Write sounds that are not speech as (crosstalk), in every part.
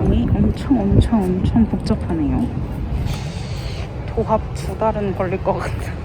과정이 엄청 엄청 엄청 복잡하네요. 도합 두 달은 걸릴 것 같아. 똑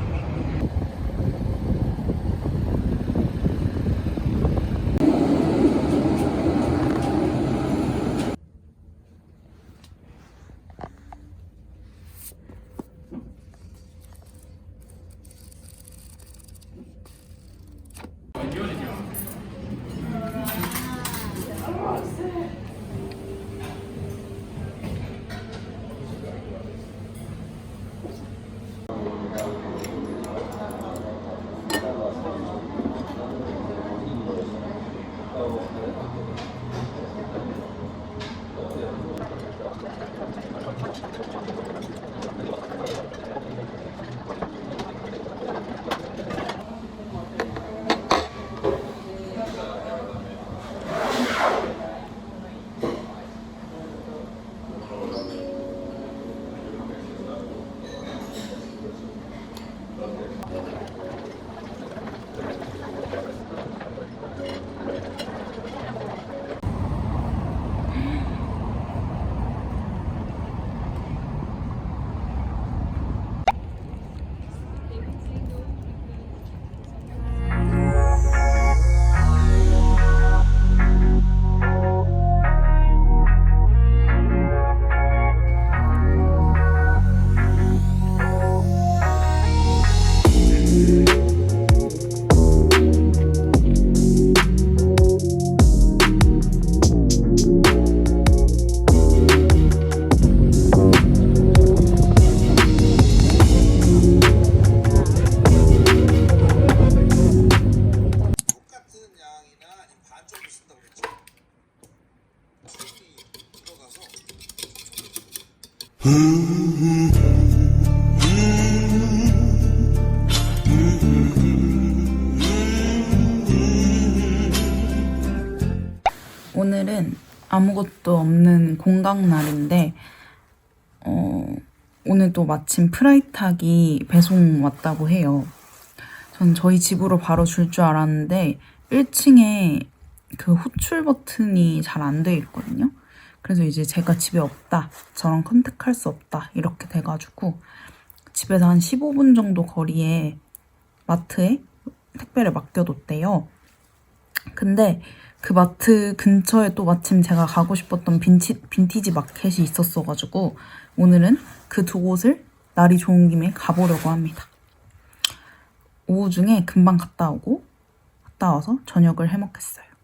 오늘은 아무것도 없는 공강 날인데 어, 오늘도 마침 프라이탁이 배송 왔다고 해요. 전 저희 집으로 바로 줄 줄 알았는데 1층에 그 호출 버튼이 잘 안 돼 있거든요. 그래서 이제 제가 집에 없다, 저랑 컨택할 수 없다 이렇게 돼가지고 집에서 한 15분 정도 거리에 마트에 택배를 맡겨뒀대요. 근데 그 마트 근처에 또 마침 제가 가고 싶었던 빈티, 빈티지 마켓이 있었어가지고 오늘은 그 두 곳을 날이 좋은 김에 가보려고 합니다. 오후 중에 금방 갔다 오고 갔다 와서 저녁을 해 먹겠어요.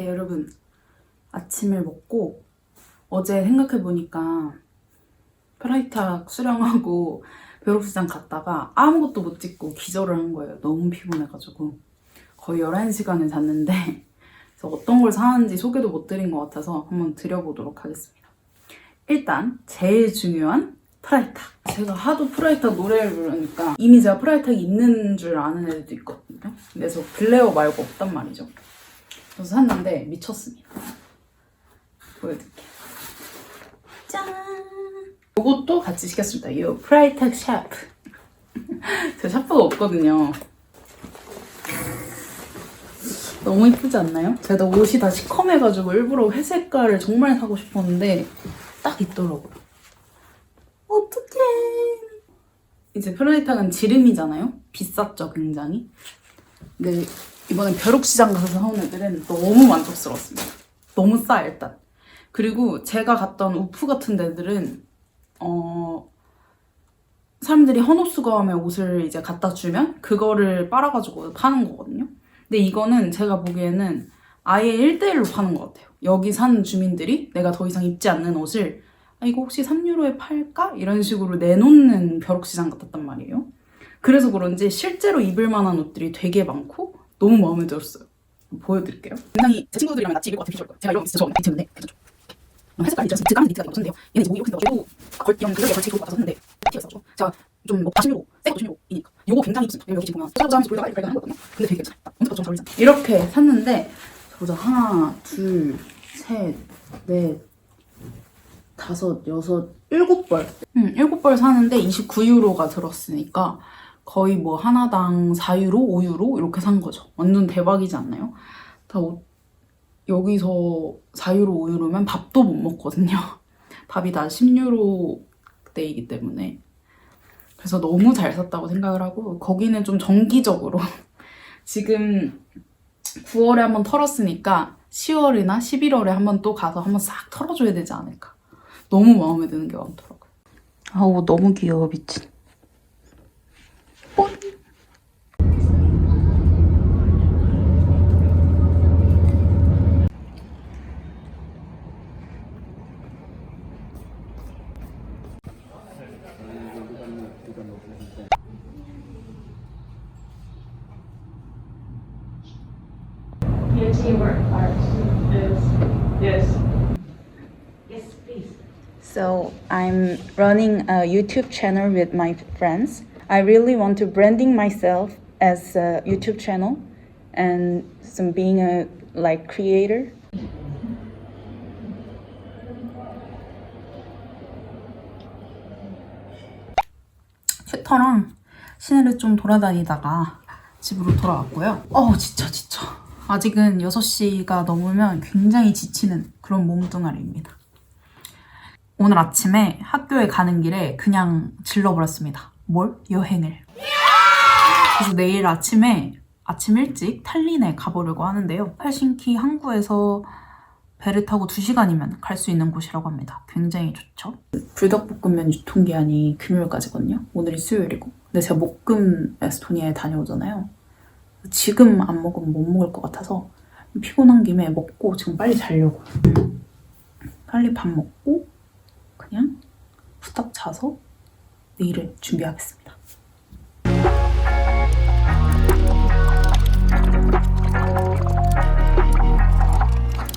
네, 여러분. 아침을 먹고 어제 생각해보니까 프라이탁 수령하고 벼룩시장 갔다가 아무것도 못 찍고 기절을 한 거예요. 너무 피곤해가지고. 거의 11시간을 잤는데 (laughs) 어떤 걸 사는지 소개도 못 드린 것 같아서 한번 드려보도록 하겠습니다. 일단 제일 중요한 프라이탁. 제가 하도 프라이탁 노래를 부르니까 이미 제가 프라이탁이 있는 줄 아는 애들도 있거든요. 그래서 블레어 말고 없단 말이죠. 그래서 샀는데 미쳤습니다. 보여드릴게요. 짠! 이것도 같이 시켰습니다. 이 프라이텍 샤프. (laughs) 제 샤프가 없거든요. 너무 이쁘지 않나요? 제가 옷이 다 시커매가지고 일부러 회색깔을 정말 사고 싶었는데 딱 있더라고요. 어떡해. 이제 프라이탁은 지름이잖아요? 비쌌죠, 굉장히. 근데 이번에 벼룩시장 가서 사온 애들은 너무 만족스러웠습니다. 너무 싸 일단. 그리고 제가 갔던 우프 같은 데들은 어 사람들이 헌옷수거함에 옷을 이제 갖다 주면 그거를 빨아가지고 파는 거거든요. 근데 이거는 제가 보기에는 아예 1대1로 파는 것 같아요. 여기 사는 주민들이 내가 더 이상 입지 않는 옷을 아, 이거 혹시 3유로에 팔까? 이런 식으로 내놓는 벼룩시장 같았단 말이에요. 그래서 그런지 실제로 입을 만한 옷들이 되게 많고 너무 마음에 들었어요. 보여드릴게요. 굉장히 제 친구들이랑 같이 입을 것 비주얼 거예요. 제가 이런 거 진짜 좋아하는 비트인데 괜찮죠? 회색깔 있잖아요. 제가 하는 니트가 되게 없었는데요. 얘는 이제 뭐 이렇게 얘도 걸 이런 그런 게 걸치 좋을 것 같아서 샀는데 티였어. 제가 좀뭐 40유로, 새거 50유로이니까 요거 굉장히 좋습니다. 여기 지금 보면 짜자면서 돌다가 이렇게 하거든요. 근데 되게 괜찮아. 언제 봐도 잘 어울리잖아. 이렇게 샀는데 보자 하나, 둘, 셋, 넷, 다섯, 여섯, 일곱 벌. 응, 일곱 벌 사는데 29유로가 들었으니까 거의 뭐 하나당 4유로, 5유로 이렇게 산 거죠. 완전 대박이지 않나요? 다 옷- 여기서 4유로, 5유로면 밥도 못 먹거든요. (laughs) 밥이 다 10유로대이기 때문에. 그래서 너무 잘 샀다고 생각을 하고 거기는 좀 정기적으로 (laughs) 지금 9월에 한번 털었으니까 10월이나 11월에 한번 또 가서 한번 싹 털어줘야 되지 않을까. 너무 마음에 드는 게 많더라고요. 아우 너무 귀여워 미친. So I'm running a YouTube channel with my friends. I really want to branding myself as a YouTube channel and some being a like creator. 슈터랑 시내를 좀 돌아다니다가 집으로 돌아왔고요. 어우 지쳐 지쳐. 아직은 6시가 넘으면 굉장히 지치는 그런 몸뚱아리입니다. 오늘 아침에 학교에 가는 길에 그냥 질러버렸습니다. 뭘? 여행을. 그래서 내일 아침에 아침 일찍 탈린에 가보려고 하는데요. 헬싱키 항구에서 배를 타고 2시간이면 갈 수 있는 곳이라고 합니다. 굉장히 좋죠. 불닭볶음면 유통기한이 금요일까지거든요. 오늘이 수요일이고. 근데 제가 목금 에스토니아에 다녀오잖아요. 지금 안 먹으면 못 먹을 것 같아서 피곤한 김에 먹고 지금 빨리 자려고. 빨리 밥 먹고 그냥 후딱 자서 네 내일을 준비하겠습니다.